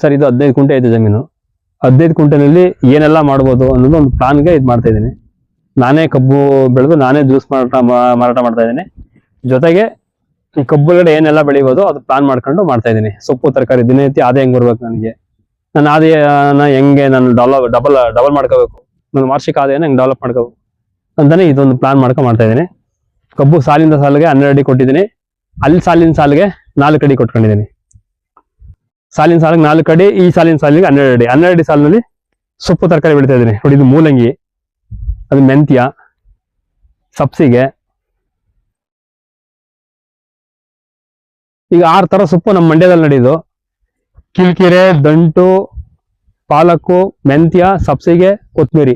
Sir, ಇದು ಹದಿನೈದು ಕುಂಟೆ ಐತೆ ಜಮೀನು. ಹದಿನೈದು ಕುಂಟೆನಲ್ಲಿ ಏನೆಲ್ಲ ಮಾಡ್ಬೋದು ಅನ್ನೋದು ಒಂದು ಪ್ಲಾನ್ಗೆ ಇದು ಮಾಡ್ತಾ ಇದ್ದೀನಿ. ನಾನೇ ಕಬ್ಬು ಬೆಳೆದು ನಾನೇ ಜ್ಯೂಸ್ ಮಾರಾಟ ಮಾರಾಟ ಮಾಡ್ತಾ ಇದ್ದೀನಿ. ಜೊತೆಗೆ ಈ ಕಬ್ಬುಗಡೆ ಏನೆಲ್ಲ ಬೆಳಿಬೋದು ಅದು ಪ್ಲಾನ್ ಮಾಡ್ಕೊಂಡು ಮಾಡ್ತಾ ಇದ್ದೀನಿ. ಸೊಪ್ಪು, ತರಕಾರಿ, ದಿನನಿತ್ಯ ಆದಾಯ ಹೆಂಗ್ ಬರ್ಬೇಕು ನನಗೆ? ನನ್ನ ಆದಾಯನ ಹೆಂಗೆ ನಾನು ಡಬಲ್ ಡಬಲ್ ಡಬಲ್ ಮಾಡ್ಕೋಬೇಕು? ನನ್ನ ವಾರ್ಷಿಕ ಆದಾಯನ ಹೆಂಗೆ ಡೆವಲಪ್ ಮಾಡ್ಕೋಬೇಕು? ಅಂತಾನೆ ಇದೊಂದು ಪ್ಲಾನ್ ಮಾಡ್ಕೊಂಡು ಮಾಡ್ತಾ ಇದ್ದೀನಿ. ಕಬ್ಬು ಸಾಲಿಂದ ಸಾಲಿಗೆ ಹನ್ನೆರಡು ಅಡಿ ಕೊಟ್ಟಿದ್ದೀನಿ. ಅಲ್ಲಿ ಸಾಲಿನ ಸಾಲಿಗೆ ನಾಲ್ಕು ಅಡಿ ಕೊಟ್ಕೊಂಡಿದ್ದೀನಿ. ಸಾಲಿನ ಸಾಲಿಗೆ ನಾಲ್ಕು ಅಡಿ, ಈ ಸಾಲಿನ ಸಾಲಿಗೆ ಹನ್ನೆರಡು ಅಡಿ. ಹನ್ನೆರಡು ಅಡಿ ಸಾಲಿನಲ್ಲಿ ಸೊಪ್ಪು ತರಕಾರಿ ಬೆಳಿತಾ ಇದ್ದೀನಿ. ನೋಡಿ, ಇದು ಮೂಲಂಗಿ, ಅದು ಮೆಂತ್ಯ, ಸಬ್ಸಿಗೆ. ಈಗ ಆರು ತರ ಸೊಪ್ಪು ನಮ್ಮ ಮಂಡ್ಯದಲ್ಲಿ ನಡೆಯೋದು ಕಿಲ್ಕಿರೆ, ದಂಟು, ಪಾಲಕ್ಕು, ಮೆಂತ್ಯ, ಸಬ್ಸಿಗೆ ಕೊತ್ತಂಬರಿ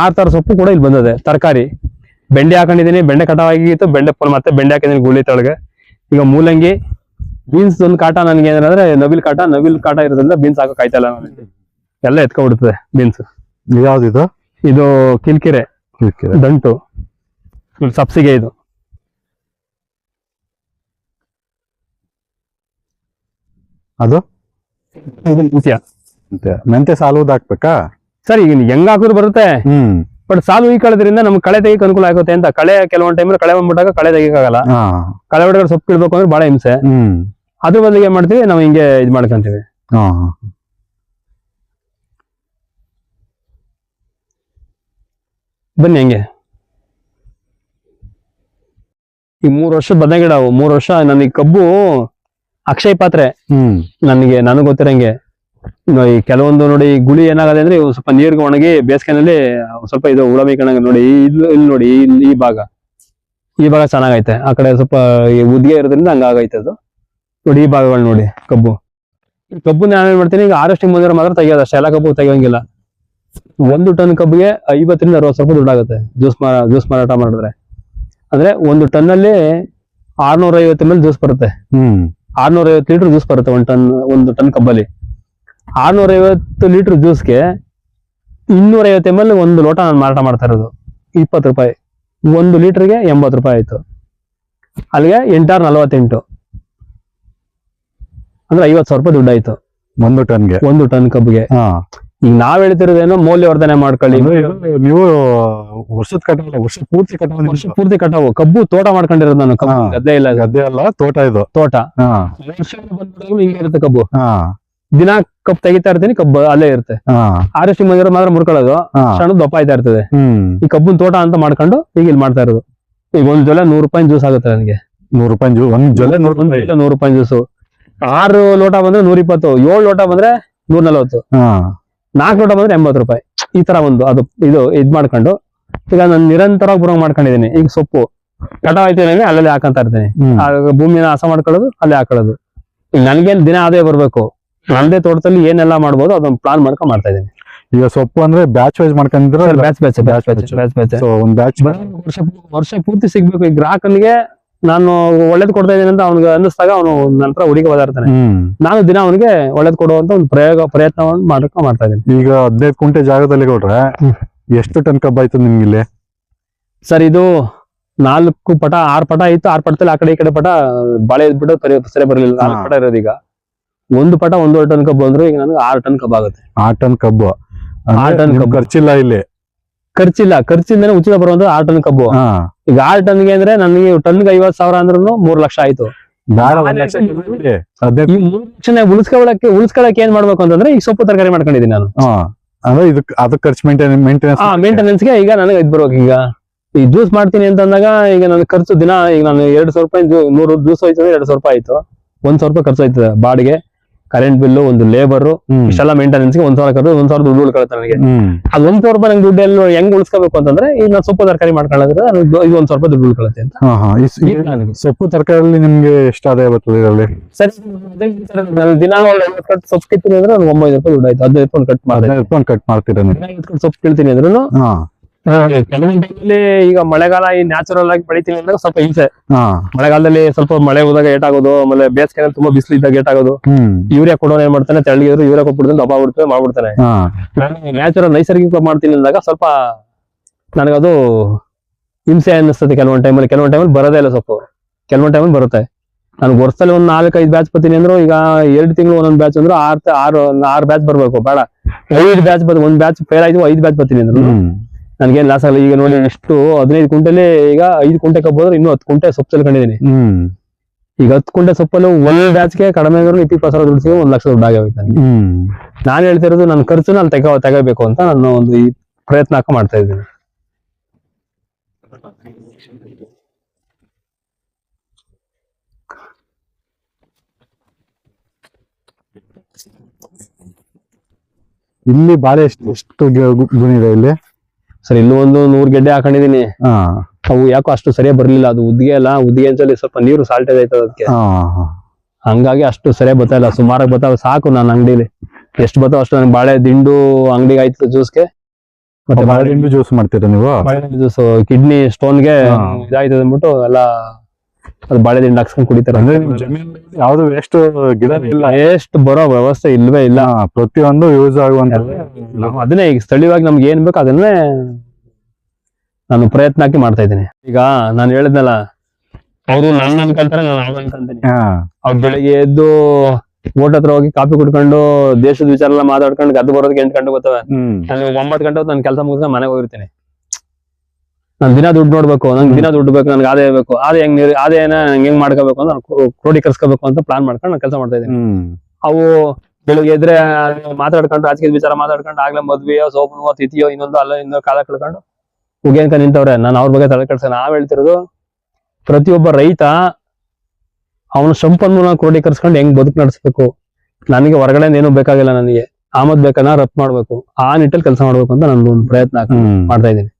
ಆರು ತರ ಸೊಪ್ಪು ಕೂಡ ಇಲ್ಲಿ ಬಂದಿದೆ. ತರಕಾರಿ. ಬೆಂಡೆ ಹಾಕೊಂಡಿದ್ದೀನಿ. ಬೆಂಡೆ ಕಟಾವಾಗಿತ್ತು ಬೆಂಡೆ ಪುಲ್ ಮತ್ತೆ ಬೆಂಡೆ ಹಾಕಿದ್ದೀನಿ ಗುಳಿ ತೊಳಗೆ. ಈಗ ಮೂಲಂಗಿ ಬೀನ್ಸ್ ಒಂದು ಕಾಟ ನನಗೆ ಏನಂದ್ರೆ ನವಿಲ್ ಕಾಟ ನವಿಲ್ ಕಾಟ ಇರೋದ್ರಿಂದ ಬೀನ್ಸ್ ಹಾಕೋ ಆಯ್ತಲ್ಲ ನನಗೆ ಎಲ್ಲ ಎತ್ಕೊಂಡ್ಬಿಡ್ತದೆ ಬೀನ್ಸ್. ಯಾವ್ದಿದು? ಇದು ಕಿಲ್ಕಿರೆ. ದಂಟು. ಸಬ್ಸಿಗೆ ಇದು. ಅದು? ಮೆಂತೆ ಸಾಲು ಹಾಕ್ಬೇಕಾ? ಸರಿ ಈಗ ಹೆಂಗ್ ಹಾಕಿದ್ರು ಬರುತ್ತೆ? ಹ್ಮ್. ಬಟ್ ಸಾಲು ಈ ಕಳೆದ್ರಿಂದ ನಮ್ಗೆ ಕಳೆ ತೆಗಿಕ್ ಅನುಕೂಲ ಆಗುತ್ತೆ ಅಂತ. ಕಳೆ ಕೆಲವೊಂದ್ ಟೈಮ್ ಕಳೆ ಬಂದ್ಬಿಟ್ಟಾಗ ಕಳೆ ತೆಗಿಯಕ್ಕಾಗಲ್ಲ. ಕಳೆ ಹೊಡೆದ್ರೆ ಸೊಪ್ಪು ಕೀಳ್ಬೇಕು ಅಂದ್ರೆ ಬಹಳ ಹಿಂಸೆ. ಹ್ಮ್. ಅದ್ರ ಬದಲಿಗೆ ಏನ್ ಮಾಡ್ತೀವಿ ನಾವು ಹಿಂಗೆ ಇದು ಮಾಡ್ಕೊಂತೀವಿ. ಹಾ. ಬನ್ನಿ ಹಂಗೆ. ಈ ಮೂರು ವರ್ಷ ಬದನೆ ಗಿಡ ಅವು. ಮೂರು ವರ್ಷ ನನಗೆ ಕಬ್ಬು ಅಕ್ಷಯ ಪಾತ್ರೆ. ಹ್ಮ್. ನನಗೆ ನನಗೆ ಗೊತ್ತಿರಂಗೆ. ಇನ್ನು ಈ ಕೆಲವೊಂದು ನೋಡಿ ಗುಳಿ ಏನಾಗದೆ ಅಂದ್ರೆ ಇವು ಸ್ವಲ್ಪ ನೀರ್ಗೆ ಒಣಗಿ ಬೇಸಿಗೆನಲ್ಲಿ ಸ್ವಲ್ಪ ಇದು ಉಳಮಿ ಕಣಂಗ ನೋಡಿ ಇಲ್ಲಿ ಇಲ್ಲಿ ನೋಡಿ ಇಲ್ಲಿ ಈ ಭಾಗ. ಈ ಭಾಗ ಚೆನ್ನಾಗೈತೆ. ಆ ಕಡೆ ಸ್ವಲ್ಪ ಈ ಉದ್ಗೆ ಇರೋದ್ರಿಂದ ಹಂಗಾಗೈತೆ ಅದು. ನೋಡಿ ಈ ಭಾಗಗಳು ನೋಡಿ ಕಬ್ಬು. ಕಬ್ಬು ನಾನು ಏನ್ ಮಾಡ್ತೀನಿ ಈಗ ಆರಷ್ಟಿಂಗ್ ಬಂದಿರೋ ಮಾತ್ರ ತೆಗಿಯೋದು ಅಷ್ಟೇ ಎಲ್ಲ ಕಬ್ಬು ತೆಗಿಯೋಂಗಿಲ್ಲ. ಒಂದು ಟನ್ ಕಬ್ಬಿಗೆ ಐವತ್ತರಿಂದ ಅರವತ್ತು ರೂಪಾಯಿ ದುಡ್ಡಾಗುತ್ತೆ ಜ್ಯೂಸ್ ಮಾರ ಜ್ಯೂಸ್ ಮಾರಾಟ ಮಾಡಿದ್ರೆ. ಅಂದ್ರೆ ಒಂದು ಟನ್ನಲ್ಲಿ ಆರ್ನೂರ ಐವತ್ತು ಮೇಲೆ ಜ್ಯೂಸ್ ಬರುತ್ತೆ. ಹ್ಮ್. ಆರ್ನೂರ ಐವತ್ತು ಲೀಟರ್ ಜ್ಯೂಸ್ ಬರುತ್ತೆ ಒಂದು ಟನ್ ಒಂದು ಟನ್ ಕಬ್ಬಲ್ಲಿ. ಆರ್ನೂರ ಐವತ್ತು ಲೀಟರ್ ಜ್ಯೂಸ್ಗೆ ಇನ್ನೂರ ಐವತ್ತು ಎಂ ಎಲ್ ಒಂದು ಲೋಟ ನಾನು ಮಾರಾಟ ಮಾಡ್ತಾ ಇರೋದು ಇಪ್ಪತ್ತು ರೂಪಾಯಿ. ಒಂದು ಲೀಟರ್ಗೆ ಎಂಬತ್ತು ರೂಪಾಯಿ ಆಯ್ತು. ಅಲ್ಲಿಗೆ ಎಂಟಾರು ನಲವತ್ತೆಂಟು. ಅಂದ್ರೆ ಐವತ್ ಸಾವಿರ ರೂಪಾಯಿ ದುಡ್ಡು ಆಯ್ತು ಒಂದು ಟನ್ಗೆ. ಒಂದು ಟನ್ ಕಬ್ಬಿಗೆ. ಈಗ ನಾವ್ ಹೇಳ್ತಿರೋದೇನೋ ಮೌಲ್ಯವರ್ಧನೆ ಮಾಡ್ಕೊಳ್ಳಿ. ನೀವು ವರ್ಷದ ಕಟ್ಟಲ್ಲ ವರ್ಷ ಪೂರ್ತಿ ಕಟ್ಟಲ್ಲ ವರ್ಷ ಪೂರ್ತಿ ಕಟಾವು. ಕಬ್ಬು ತೋಟ ಮಾಡ್ಕೊಂಡಿರೋದು ನಾನು. ಕಬ್ಬು. ಗದ್ದೆ ಇಲ್ಲ. ಗದ್ದೆ ಅಲ್ಲ ತೋಟ ಇದು. ತೋಟ. ವರ್ಷ ಬಂದ್ಬಿಟ್ಟಾಗ್ಲೂ ಹಿಂಗೆ ಇರುತ್ತೆ ಕಬ್ಬು. ದಿನ ಕಬ್ಬು ತೆಗಿತಾ ಇರ್ತೀನಿ ಕಬ್ಬು ಅಲ್ಲೇ ಇರುತ್ತೆ. ಹಾ. ಆರಷ್ಟು ಬಂದಿರೋ ಮಾತ್ರ ಮುರ್ಕೊಳ್ಳೋದು ಸಣ್ಣ ದಪ್ಪ ಆಯ್ತಾ ಇರ್ತದೆ. ಈ ಕಬ್ಬನ್ ತೋಟ ಅಂತ ಮಾಡ್ಕೊಂಡು ಈಗ ಇಲ್ಲಿ ಮಾಡ್ತಾ ಇರೋದು. ಈಗ ಒಂದ್ ಜೊಲೆ ನೂರು ರೂಪಾಯಿ ಜ್ಯೂಸ್ ಆಗುತ್ತೆ ನನಗೆ. ನೂರು ರೂಪಾಯಿ ಜ್ಯೂಸ್ ಒಂದ್ ಜೊಲೆ ನೂರು ರೂಪಾಯಿ. ಜ್ಯೂಸು ಆರು ಲೋಟ ಬಂದ್ರೆ ನೂರ ಇಪ್ಪತ್ತು ಏಳು ಲೋಟ ಬಂದ್ರೆ ನೂರ ನಲವತ್ತು ಹಾ. ನಾಲ್ಕು ಲೋಟ ಬಂದ್ರೆ ಎಂಬತ್ತು ರೂಪಾಯಿ. ಈ ತರ ಒಂದು ಅದು ಇದು ಇದ್ ಮಾಡ್ಕೊಂಡು. ಈಗ ನಾನು ನಿರಂತರವಾಗಿ ಬರೋ ಮಾಡ್ಕೊಂಡಿದ್ದೀನಿ. ಈಗ ಸೊಪ್ಪು ಕಟಾವ್ ಆಯ್ತೀನಿ ಅಲ್ಲಲ್ಲಿ ಹಾಕಂತ ಇರ್ತೀನಿ. ಭೂಮಿನ ಹಸ ಮಾಡ್ಕೊಳ್ಳೋದು ಅಲ್ಲೇ ಹಾಕೊಳ್ಳೋದು. ಈಗ ನನ್ಗೇನ್ ದಿನ ಅದೇ ಬರ್ಬೇಕು. ನಂದೇ ತೋಟದಲ್ಲಿ ಏನೆಲ್ಲ ಮಾಡ್ಬೋದು ಅದೊಂದು ಪ್ಲಾನ್ ಮಾಡ್ಕೊಂಡ್ ಮಾಡ್ತಾ ಇದ್ದೀನಿ. ಈಗ ಸೊಪ್ಪು ಅಂದ್ರೆ ಬ್ಯಾಚ್ ವೈಸ್ ಮಾಡ್ಕೊಂಡಿದ್ರೆ batch batch batch batch batch batch. ವರ್ಷ ವರ್ಷ ಪೂರ್ತಿ ಸಿಗ್ಬೇಕು. ಈ ಗ್ರಾಹಕನಿಗೆ ನಾನು ಒಳ್ಳೇದ್ ಕೊಡ್ತಾ ಇದ್ದೀನಿ ಅಂತ ಅವ್ನಿಗೆ ಅನ್ನಿಸ್ದಾಗ ಅವನು ನಂತರ ಹುಡುಗಿ ಬದಾರ್ತಾನೆ ಹ್ಮ್. ನಾನು ದಿನ ಅವನಿಗೆ ಒಳ್ಳೇದ್ ಕೊಡುವಂತ ಒಂದು ಪ್ರಯೋಗ ಪ್ರಯತ್ನವನ್ನು ಮಾಡ್ಕೊಂಡು ಮಾಡ್ತಾ ಇದ್ದೀನಿ. ಈಗ ಹದಿನೈದು ಕುಂಟೆ ಜಾಗದಲ್ಲಿ ಕೊಟ್ರೆ ಎಷ್ಟು ಟನ್ ಕಬ್ಬ ಆಯ್ತು ನಿಮ್ಗೆ ಇಲ್ಲಿ ಸರ್ ಇದು ನಾಲ್ಕು ಪಟ ಆರ್ ಪಟ ಇತ್ತು. ಆರ್ ಪಟದಲ್ಲಿ ಆ ಕಡೆ ಈ ಕಡೆ ಪಟ ಬಾಳೆ ಇದ್ಬಿಟ್ಟು ಸರಿ ಸರಿ ಬರಲಿಲ್ಲ. ನಾಲ್ಕು. ಪಟ ಇರೋದು ಈಗ. ಒಂದು ಪಟ ಒಂದೂವರೆ ಟನ್ ಕಬ್ಬು ಅಂದ್ರೆ ಈಗ ನನಗೆ ಆರು ಟನ್ ಕಬ್ಬು ಆಗುತ್ತೆ ಆರ್ ಟನ್ ಕಬ್ಬು. ಆರು ಟನ್ ಕಬ್ಬು. ಖರ್ಚಿಲ್ಲ ಇಲ್ಲಿ. ಖರ್ಚಿಲ್ಲ. ಖರ್ಚಿಂದನೇ ಉಚಿತ ಬರುವಂತ ಆರ್ ಟನ್ ಕಬ್ಬು. ಹಾ. ಈಗ ಟನ್ ಟನ್ಗೆ ಅಂದ್ರೆ ನನಗೆ ಟನ್ಗೆ ಐವತ್ ಸಾವಿರ ಅಂದ್ರೂ ಮೂರ್ ಲಕ್ಷ ಆಯ್ತು. ನಾನ್ ಉಳಿಸ್ಕೊಳಕ್ಕೆ ಉಳಿಸ್ಕೊಳಕ್ಕೆ ಏನ್ ಮಾಡ್ಬೇಕು ಅಂತಂದ್ರೆ ಈಗ ಸೊಪ್ಪು ತರಕಾರಿ ಮಾಡ್ಕೊಂಡಿದ್ದೀನಿ ನಾನು. ಹಾ. ಅಂದ್ರೆ ಇದಕ್ ಅದಕ್ಕೆ ಖರ್ಚು ಮೇಂಟೈನ್ ಮೇಂಟೆನೆನ್ಸ್ಗೆ ಈಗ ನನಗೆ ಇದ್ ಬರ್ಬೇಕು ಈಗ. ಈ ಜ್ಯೂಸ್ ಮಾಡ್ತೀನಿ ಅಂತ ಅಂದಾಗ ಈಗ ನನ್ನ ಖರ್ಚು ದಿನ ಈಗ ನಾನು ಎರಡ್ ಸಾವಿರ ರೂಪಾಯಿ ಮೂರು ನೂರು ಜ್ಯೂಸ್ ಹೋಯ್ತು ಅಂದ್ರೆ ಎರಡ್ ಸಾವಿರ ರೂಪಾಯಿ ಆಯ್ತು. ಒಂದ್ ಸಾವಿರ ರೂಪಾಯಿ ಖರ್ಚು ಆಯ್ತದೆ ಬಾಡಿಗೆ. ಕರೆಂಟ್ ಬಿಲ್ ಒಂದು ಲೇಬರ್ ಇಷ್ಟೆಲ್ಲ ಮೇಂಟೆನೆನ್ಸ್ಗೆ ಒಂದ್ ಸಾವಿರ ಕರೆದು ಒಂದ್ ಸಾವಿರದ ದುಡ್ಡು ಉಳ್ಕೊಳುತ್ತೆ ನನಗೆ. ಅದ್ ಒಂದ್ ಸಾವಿರ ರೂಪಾಯಿ ನಂಗೆ ದುಡ್ಡು ಎಲ್ಲ ಹೆಂಗ್ ಉಳಿಸ್ಕೋಬೇಕು ಅಂತಂದ್ರೆ ಈಗ ನಾನು ಸೊಪ್ಪು ತರಕಾರಿ ಮಾಡ್ಕೊಳ್ಳೋದ್ರೆ ಇದು ಒಂದ್ ಸಾವಿರ ರೂಪಾಯಿ ದುಡ್ಡು ಉಳ್ಕೊಳುತ್ತೆ ಅಂತ. ಸೊಪ್ಪು ತರಕಾರಿ ನಿಮ್ಗೆ ಎಷ್ಟು ಆದಾಯ ಬರ್ತದೆ ಇದರಲ್ಲಿ? ಸರಿ ದಿನ ಒಂದ್ ಐವತ್ತು ಕಟ್ ಸೊಪ್ಪು ಕಿತ್ತೀನಿ ಅಂದ್ರೆ ಒಂಬೈದು ರೂಪಾಯಿ ದುಡ್ಡು ಆಯ್ತು. ಹದಿನೈದು ರೂಪಾಯಿ ಕಟ್ ಮಾಡಿ ಕಟ್ ಮಾಡ್ತೀರಾ ಸೊಪ್ಪು ಕೇಳ್ತೀನಿ ಅಂದ್ರೂ ಹಾ. ಕೆಲವೊಂದು ಟೈಮಲ್ಲಿ ಈಗ ಮಳೆಗಾಲ ಈ ನ್ಯಾಚುರಲ್ ಆಗಿ ಬೆಳಿತೀನಿ ಅಂದ್ರೆ ಸ್ವಲ್ಪ ಹಿಂಸೆ. ಹಾ. ಮಳೆಗಾಲದಲ್ಲಿ ಸ್ವಲ್ಪ ಮಳೆ ಹೋದಾಗ ಏಟ್ ಆಗೋದು ಆಮೇಲೆ ಬೇಸಿಗೆನಲ್ಲಿ ತುಂಬಾ ಬಿಸಿಲು ಇದ್ದಾಗ ಏಟ್ ಆಗೋದು. ಯೂರಿಯಾ ಕೊಡೋನ್ ಏನ್ ಮಾಡ್ತಾನೆ? ತೆಳಗಿದ್ರು ಯೂರಿಯಾ ಕೊಟ್ಬಿಡ್ತಾನೆ ದಬ್ಬ ಬಿಡ್ತೇವೆ ಮಾಡ್ಬಿಡ್ತಾನೆ. ಹಾ. ನಾನು ನ್ಯಾಚುರಲ್ ನೈಸರ್ಗಿಕ ಮಾಡ್ತೀನಿ ಅಂದಾಗ ಸ್ವಲ್ಪ ನನಗದು ಹಿಂಸೆ ಅನ್ನಿಸ್ತದೆ ಕೆಲವೊಂದು ಟೈಮಲ್ಲಿ ಕೆಲವೊಂದು ಟೈಮಲ್ಲಿ ಬರೋದೇ ಇಲ್ಲ ಸ್ವಲ್ಪ ಕೆಲವೊಂದು ಟೈಮಲ್ಲಿ ಬರುತ್ತೆ. ನಾನು ವರ್ಷದಲ್ಲಿ ಒಂದ್ ನಾಲ್ಕು ಐದು ಬ್ಯಾಚ್ ಬರ್ತೀನಿ ಅಂದ್ರು ಈಗ ಎರಡು ತಿಂಗಳು ಒಂದೊಂದು ಬ್ಯಾಚ್ ಅಂದ್ರು ಆರ್ ಆರು ಆರು ಬ್ಯಾಚ್ ಬರ್ಬೇಕು. ಬೇಡ. ಐದು ಬ್ಯಾಚ್ ಬರ್ ಒಂದ್ ಬ್ಯಾಚ್ ಫೇಲ್ ಆಯ್ತು ಐದು ಬ್ಯಾಚ್ ಬರ್ತೀನಿ ಅಂದ್ರು. ಹ್ಮ್. ನನ್ಗೇನ್ ಲಾಸ್ ಆಗಲ್ಲ. ಈಗ ನೋಡಿ ಎಷ್ಟು ಹದಿನೈದು ಕುಂಟೆಲಿ ಈಗ ಐದು ಕುಂಟೆ ಕಬ್ಬು ಇನ್ನೂ ಹತ್ತು ಕುಂಟೆ ಸೊಪ್ಪು ಚೆಲ್ಕೊಂಡಿದ್ದೀನಿ ಈಗ ಹತ್ತು ಕುಂಟೆ ಸೊಪ್ಪಲ್ಲಿ ಒಂದ್ ಬ್ಯಾಚ್ಗೆ ಕಡಿಮೆ ಆದ್ರೂ ಇಪ್ಪತ್ತು ಸಾವಿರ ದುಡ್ಡು ಒಂದ್ ಲಕ್ಷ ದುಡ್ಡು ಆಗೋಯ್ತು ನನಗೆ. ನಾನು ಹೇಳ್ತಿರೋದು ನನ್ನ ಖರ್ಚು ನಾನು ತೆಗ ತೆಗಬೇಕು ಅಂತ ನಾನು ಒಂದು ಈ ಪ್ರಯತ್ನ ಹಾಕ ಮಾಡ್ತಾ ಇದ್ದೀನಿ. ಇಲ್ಲಿ ಬಾಳೆ ಎಷ್ಟು ಎಷ್ಟು ಗುಣ ಇದೆ ಇಲ್ಲಿ? ಸರ್ ಇಲ್ಲೂ ಒಂದು ನೂರ್ ಗೆಡ್ಡೆ ಹಾಕೊಂಡಿದೀನಿ ಹಾ. ಅವು ಯಾಕೋ ಅಷ್ಟು ಸರಿಯಾಗಿ ಬರ್ಲಿಲ್ಲ ಅದು ಉದ್ಗೆ ಅಲ್ಲ ಉದ್ಗೆ ಅಂಚಲ್ಲಿ ಸ್ವಲ್ಪ ನೀರು ಸಾಲ್ಟೇಜ್ ಆಯ್ತದ ಅದಕ್ಕೆ. ಹಾ. ಹಂಗಾಗಿ ಅಷ್ಟು ಸರಿಯಾಗಿ ಬರ್ತಾ ಇಲ್ಲ ಸುಮಾರಾಗಿ ಬರ್ತಾವ ಸಾಕು ನಾನು ಅಂಗಡಿಲಿ. ಎಷ್ಟು ಬರ್ತಾವ ಅಷ್ಟು ನನಗೆ ಬಾಳೆ ದಿಂಡು ಅಂಗಡಿಗೆ ಆಯ್ತು ಜ್ಯೂಸ್ಗೆ. ಮತ್ತೆ ಬಾಳೆ ದಿಂಡು ಜ್ಯೂಸ್ ಮಾಡ್ತೀರಾ ನೀವು? Juice kidney ಸ್ಟೋನ್ಗೆ. ಇದಾಯ್ತದ ಅಂದ್ಬಿಟ್ಟು ಎಲ್ಲ ಅದು ಬಾಳೆ ದಿಂಡು ಹಾಕ್ಸ್ಕೊಂಡ್ ಕುಡಿತಾರೆ. ಅಂದ್ರೆ ನಿಮ್ ಯಾವ್ದು ವೇಸ್ಟ್ ಗಿಡ ಇಲ್ಲ. ಎಷ್ಟು ಬರೋ ವ್ಯವಸ್ಥೆ ಇಲ್ವೇ ಇಲ್ಲ. ಪ್ರತಿಯೊಂದು ಯೂಸ್ ಆಗುವಂತ ನಾವು ಅದನ್ನೇ ಈಗ ಸ್ಥಳೀಯವಾಗಿ ನಮ್ಗೆ ಏನ್ ಬೇಕು ಅದನ್ನೇ ನಾನು ಪ್ರಯತ್ನ ಹಾಕಿ ಮಾಡ್ತಾ ಇದ್ದೀನಿ. ಈಗ ನಾನು ಹೇಳಿದ್ನಲ್ಲ ಅವರು ನನ್ನ ಅನ್ಕೊಂತಾರೆ ನಾನು ಅವ್ರು ಅನ್ಕೊಂತೀನಿ. ಅವ್ರು ಬೆಳಿಗ್ಗೆ ಎದ್ದು ಓಟ್ ಹತ್ರ ಹೋಗಿ ಕಾಫಿ ಕುಡ್ಕೊಂಡು ದೇಶದ ವಿಚಾರ ಎಲ್ಲ ಮಾತಾಡ್ಕೊಂಡು ಗದ್ದು ಬರೋದಕ್ಕೆ ಎಂಟು ಗಂಟೆ ಗೊತ್ತವೆ ನಾನು ಒಂಬತ್ತು ಗಂಟೆ ಹೊತ್ತು ನಾನು ಕೆಲಸ ಮುಗಿಸ್ಕೊಂಡು ಮನೆಗೆ ಹೋಗಿರ್ತೀನಿ. ನಾನು ದಿನ ದುಡ್ಡು ನೋಡ್ಬೇಕು ನಂಗೆ ದಿನ ದುಡ್ಡು ಬೇಕು ನನಗೆ ಆದಾಯ ಬೇಕು ಆದಾಯ ಹೆಂಗ್ ನೀರು ಆದಾಯನ ನಂಗೆ ಹೆಂಗ್ ಮಾಡ್ಕೋಬೇಕು ಅಂತ ಕ್ರೋಡಿ ಕ್ರೋ- ಕ್ರೋಢೀಕರಿಸ್ಕೋಬೇಕು ಅಂತ ಪ್ಲಾನ್ ಮಾಡ್ಕೊಂಡು ನಾನು ಕೆಲಸ ಮಾಡ್ತಾ ಇದ್ದೀನಿ. ಅವು ಬೆಳಿಗ್ಗೆ ಎದ್ರೆ ಮಾತಾಡ್ಕೊಂಡು ರಾಜಕೀಯ ವಿಚಾರ ಮಾತಾಡ್ಕೊಂಡು ಆಗ್ಲೇ ಮದ್ವೆಯೋ ಸೋಪನೋ ತಿಥಿಯೋ ಇನ್ನೊಂದು ಅಲ್ಲ ಇನ್ನೊಂದು ಕಾಲ ಕಳ್ಕೊಂಡು ಉಗೇನ್ಕ ನಿಂತವ್ರೆ ನಾನು ಅವ್ರ ಬಗ್ಗೆ ತಲೆ ಕೆಡ್ಸ ನಾವ್ ಹೇಳ್ತಿರೋದು ಪ್ರತಿಯೊಬ್ಬ ರೈತ ಅವನ ಸಂಪನ್ಮೂಲ ಕ್ರೋಢೀಕರಿಸ್ಕೊಂಡು ಹೆಂಗ್ ಬದುಕು ನಡೆಸ್ಬೇಕು? ನನಗೆ ಹೊರಗಡೆ ಏನು ಬೇಕಾಗಿಲ್ಲ ನನಗೆ. ಆಮದ್ ಬೇಕನ್ನ ರಫ್ ಮಾಡ್ಬೇಕು. ಆ ನಿಟ್ಟಲ್ಲಿ ಕೆಲಸ ಮಾಡ್ಬೇಕು ಅಂತ ನಾನು ಒಂದು ಪ್ರಯತ್ನ ಮಾಡ್ತಾ ಇದ್ದೀನಿ.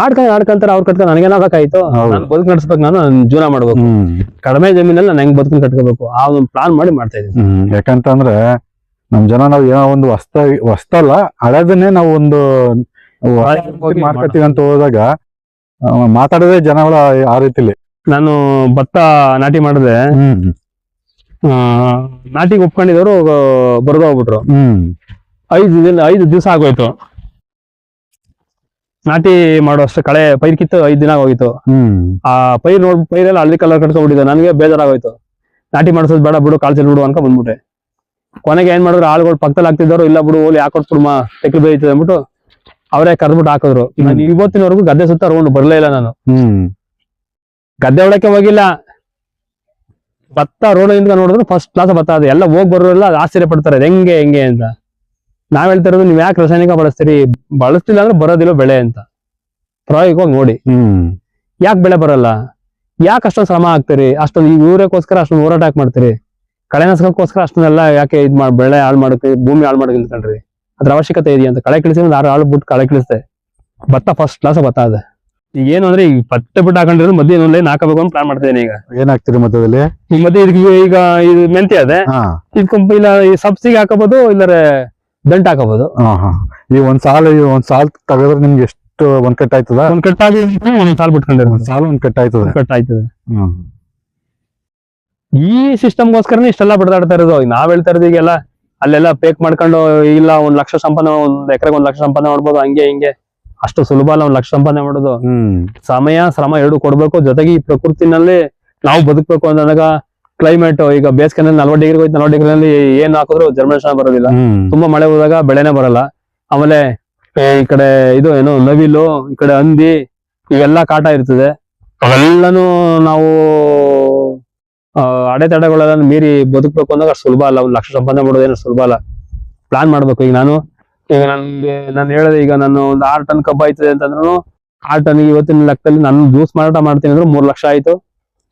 ಆಡ್ಕೊಂಡು ಆಡ್ಕೊಂತಾರೆ ಅವ್ರ ಕಟ್ಕೊಂಡು ನನಗೇನಾಗಬೇಕಾಯ್ತು. ನಾನು ಬದುಕು ನಡೆಸ್ಬೇಕು ನಾನು ಜೀವನ ಮಾಡ್ಬೇಕು. ಕಡಿಮೆ ಜಮೀನಲ್ಲಿ ನಾನು ಹೆಂಗ್ ಬದುಕು ಕಟ್ಕೋಬೇಕು? ಆ ಒಂದು ಪ್ಲಾನ್ ಮಾಡಿ ಮಾಡ್ತಾ ಇದ್ದೀನಿ. ಯಾಕಂತಂದ್ರೆ ನಮ್ ಜನ ನಾವ್ ಏನೋ ಒಂದು ಹೊಸ್ತ ವಸ್ತಲ್ಲ ಹಳದನ್ನೇ ನಾವು ಒಂದು ಮಾಡ್ಕೊತೀವಿ ಅಂತ ಹೋದಾಗ ಮಾತಾಡದೆ ಜನಗಳ ಆ ರೀತಿಲಿ. ನಾನು ಭತ್ತ ನಾಟಿ ಮಾಡಿದೆ. ನಾಟಿಗೆ ಒಪ್ಕೊಂಡಿದ್ದವರು ಬರ್ದೋಗ್ಬಿಟ್ರು. ಐದು ದಿನ ಐದು ದಿವಸ ಆಗೋಯ್ತು. ನಾಟಿ ಮಾಡುವಷ್ಟು ಕಳೆ ಪೈರ್ ಕಿತ್ತು ಐದ್ ದಿನ ಹೋಗಿತ್ತು ಆ ಪೈರ್ ನೋಡ್ ಪೈರೆಲ್ಲ ಹಳ್ಳಿ ಕಲರ್ ಕಟ್ಕೊಂಡ್ಬಿಟ್ಟಿದೆ ನನಗೆ ಬೇಜಾರಾಗೋಯ್ತು. ನಾಟಿ ಮಾಡಿಸೋದು ಬೇಡ ಬಿಡು ಕಾಲ್ ಚೆಲ್ ಬಿಡು ಅಂತ ಬಂದ್ಬಿಟ್ಟೆ. ಕೊನೆಗೆ ಏನ್ ಮಾಡಿದ್ರು ಆಳ್ಗಳು ಪಕ್ಕದಲ್ಲಿ ಹಾಕ್ತಿದ್ದವರು ಇಲ್ಲ ಬಿಡು ಓಲಿ ಹಾಕೊಟ್ಬಿಡುಮ ತೆಕ್ಕಿ ಬೇಯ್ತದೆ ಅಂದ್ಬಿಟ್ಟು ಅವರೇ ಕರೆದ್ಬಿಟ್ಟು ಹಾಕಿದ್ರು. ನಾನು ಇವತ್ತಿನವರೆಗೂ ಗದ್ದೆ ಸುತ್ತ ರೌಂಡ್ ಬರ್ಲೇ ಇಲ್ಲ ನಾನು. ಹ್ಮ್. ಗದ್ದೆ ಒಳಕ್ಕೆ ಹೋಗಿಲ್ಲ. ಭತ್ತ ರೋಡ್ ಇಂದ ನೋಡಿದ್ರು ಫಸ್ಟ್ ಕ್ಲಾಸ್ ಭತ್ತ ಅದು. ಎಲ್ಲ ಹೋಗ್ ಬರೋರೆಲ್ಲ ಆಶ್ಚರ್ಯ ಪಡ್ತಾರೆ ಹೆಂಗೆ ಹೆಂಗೆ? ಅಂತ. ನಾವ್ ಹೇಳ್ತಾ ಇರೋದು ನೀವ್ ಯಾಕೆ ರಾಸಾಯನಿಕ ಬಳಸ್ತೀರಿ? ಬಳಸ್ತಿಲ್ಲ ಅಂದ್ರೆ ಬರೋದಿಲ್ಲ ಬೆಳೆ ಅಂತ. ಪ್ರಾಯೋಗಿಕವಾಗಿ ನೋಡಿ. ಹ್ಮ್. ಯಾಕೆ ಬೆಳೆ ಬರಲ್ಲ? ಯಾಕೆ ಅಷ್ಟೊಂದು ಶ್ರಮ ಆಗ್ತೀರಿ? ಅಷ್ಟೊಂದು ಈ ಊರಕ್ಕೋಸ್ಕರ ಅಷ್ಟೊಂದು ಹೋರಾಟ ಯಾಕೆ ಮಾಡ್ತೀರಿ? ಕಳೆನಾಶಕಕ್ಕೋಸ್ಕರ ಅಷ್ಟನ್ನೆಲ್ಲ ಯಾಕೆ ಇದ್ ಮಾಡಿ ಬೆಳೆ ಹಾಳು ಮಾಡಕ್ಕೆ ಭೂಮಿ ಹಾಳು ಮಾಡಕ್ಕೆ ನಿಂತ್ಕೊಂಡ್ರಿ? ಅದ್ರ ಅವಶ್ಯಕತೆ ಇದೆಯಾ ಅಂತ ಕಳೆ ಕಿಳಿಸಿ ಆರು ಹಾಳು ಬಿಟ್ಟು ಕಳೆ ಕಿಳಿಸ್ತೆ ಭತ್ತ ಫಸ್ಟ್ ಕ್ಲಾಸ್ ಭತ್ತ ಅದ. ಈಗ ಏನು ಅಂದ್ರೆ ಈಗ ಪತ್ತೆ ಬಿಟ್ಟು ಹಾಕೊಂಡಿರೋದು ಮಧ್ಯೆ ಇನ್ನೊಂದು ಲೈನ್ ಹಾಕಬೇಕು ಅಂತ ಪ್ಲಾನ್ ಮಾಡ್ತೇನೆ ಈಗ. ಏನಾಗ್ತೀರಿ ಮಧ್ಯದಲ್ಲಿ ಈ ಮಧ್ಯೆ ಇದಕ್ಕೆ ಈಗ ಇದು ಮೆಂತ್ಯ ಅದೇ. ಇದು ಕಂಪ್ ಇಲ್ಲ ಈ ಸಬ್ಸಿಗೆ ಹಾಕಬಹುದು ಇಲ್ಲರೆ ದಂಟ್ ಹಾಕೋಬಹುದು ಹಾ ಹಾ. ಈ ಒಂದ್ ಸಾಲ ಈ ಒಂದ್ ಸಾಲ ತೆಗೆದ್ರೆ ನಿಮ್ಗೆ ಎಷ್ಟು ಒಂದ್ ಕಟ್ ಆಯ್ತದ? ಒಂದ್ ಕಟ್ಟಾಗಿ ಒಂದ್ ಸಾಲ್ ಒಂದ್ ಬಿಟ್ಕೊಂಡಿರೋದು ಸಾಲ ಒಂದ್ ಕಟ್ ಆಯ್ತದ? ಕಟ್ ಆಯ್ತದ. ಹ್ಮ್ ಈ ಸಿಸ್ಟಮ್ಗೋಸ್ಕರನೇ ಇಷ್ಟೆಲ್ಲ ಬಡದಾಡ್ತಾ ಇರೋದು. ನಾವ್ ಹೇಳ್ತಾ ಇರೋದು ಈಗೆಲ್ಲ ಅಲ್ಲೆಲ್ಲ ಪೇಕ್ ಮಾಡ್ಕೊಂಡು ಇಲ್ಲ ಒಂದ್ ಲಕ್ಷ ಸಂಪಾದನೆ ಒಂದ್ ಎಕರೆಗೆ ಒಂದ್ ಲಕ್ಷ ಸಂಪಾದನೆ ಮಾಡ್ಬೋದು ಹಂಗೆ ಹಿಂಗೆ. ಅಷ್ಟು ಸುಲಭ ಅಲ್ಲ ಒಂದ್ ಲಕ್ಷ ಸಂಪಾದನೆ ಮಾಡೋದು. ಹ್ಮ್. ಸಮಯ ಶ್ರಮ ಎರಡು ಕೊಡ್ಬೇಕು. ಜೊತೆಗೆ ಈ ಪ್ರಕೃತಿನಲ್ಲಿ ನಾವು ಬದುಕ್ಬೇಕು ಅಂದಾಗ ಕ್ಲೈಮೇಟ್ ಈಗ ಬೇಸಿಗೆನಲ್ಲಿ ನಲ್ವತ್ತು ಡಿಗ್ರಿ ಹೋಯ್ತು ನಲ್ವತ್ತು ಡಿಗ್ರಿನಲ್ಲಿ ಏನ್ ಹಾಕಿದ್ರು ಜರ್ಮಿನೇಷನ್ ಬರೋದಿಲ್ಲ. ತುಂಬಾ ಮಳೆ ಹೋದಾಗ ಬೆಳೆನೇ ಬರಲ್ಲ. ಆಮೇಲೆ ಈ ಕಡೆ ಇದು ಏನು ನವಿಲು ಈ ಕಡೆ ಹಂದಿ ಇವೆಲ್ಲ ಕಾಟ ಇರ್ತದೆ. ಅವೆಲ್ಲನು ನಾವು ಅಡೆತಡೆಗಳನ್ನ ಅಡೆತಡೆಗಳೆಲ್ಲ ಮೀರಿ ಬದುಕಬೇಕು ಅಂದಾಗ ಅಷ್ಟು ಸುಲಭ ಅಲ್ಲ. ಒಂದು ಲಕ್ಷ ಸಂಪಾದನೆ ಮಾಡೋದೇನು ಸುಲಭ ಅಲ್ಲ. ಪ್ಲಾನ್ ಮಾಡ್ಬೇಕು ಈಗ ನಾನು. ಈಗ ನನ್ಗೆ ನಾನು ಹೇಳಿದೆ ಈಗ ನಾನು ಒಂದು ಆರು ಟನ್ ಕಬ್ಬ ಆಯ್ತದೆ ಅಂತಂದ್ರು ಆರು ಟನ್ ಇವತ್ತಿನ ಲೆಕ್ಕದಲ್ಲಿ ನಾನು ಜ್ಯೂಸ್ ಮಾರಾಟ ಮಾಡ್ತೀನಿ ಅಂದ್ರೆ ಮೂರ್ ಲಕ್ಷ ಆಯ್ತು.